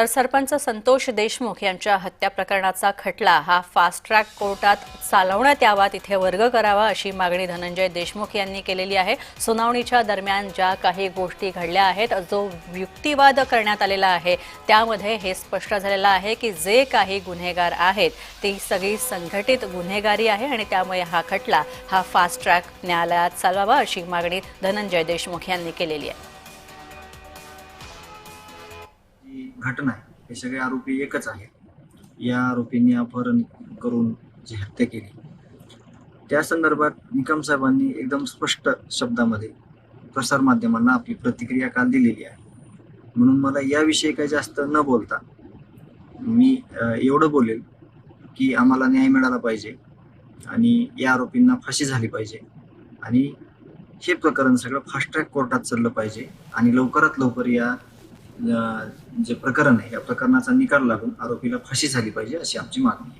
तर सरपंच संतोष देशमुख यांच्या हत्या प्रकरणाचा खटला. हा फास्ट ट्रॅक कोर्टात चालवण्यात यावा तिथे वर्ग करावा अशी मागणी धनंजय देशमुख यांनी केलेली आहे. सुनावणीच्या दरम्यान ज्या काही गोष्टी घडल्या आहेत जो युक्तिवाद करण्यात आलेला आहे त्यामध्ये हे स्पष्ट झालेलं आहे की जे काही गुन्हेगार आहेत ती सगळी संघटित गुन्हेगारी आहे आणि त्यामुळे हा खटला हा फास्ट ट्रॅक न्यायालयात चालवावा अशी मागणी धनंजय देशमुख यांनी केलेली आहे. घटना आहे. हे सगळे आरोपी एकच आहेत. या आरोपींनी अपहरण करून जी हत्या केली. त्या संदर्भात निकम साहेबांनी एकदम स्पष्ट शब्दामध्ये प्रसारमाध्यमांना आपली प्रतिक्रिया काल दिलेली आहे. म्हणून मला याविषयी काही जास्त न बोलता मी एवढं बोलेल की आम्हाला न्याय मिळाला पाहिजे आणि या आरोपींना फाशी झाली पाहिजे. आणि हे प्रकरण सगळं फास्ट ट्रॅक कोर्टात चाललं पाहिजे आणि लवकरात लवकर या जे प्रकरण आहे या प्रकरणाचा निकाल लागून आरोपीला फाशी झाली पाहिजे अशी आमची मागणी आहे.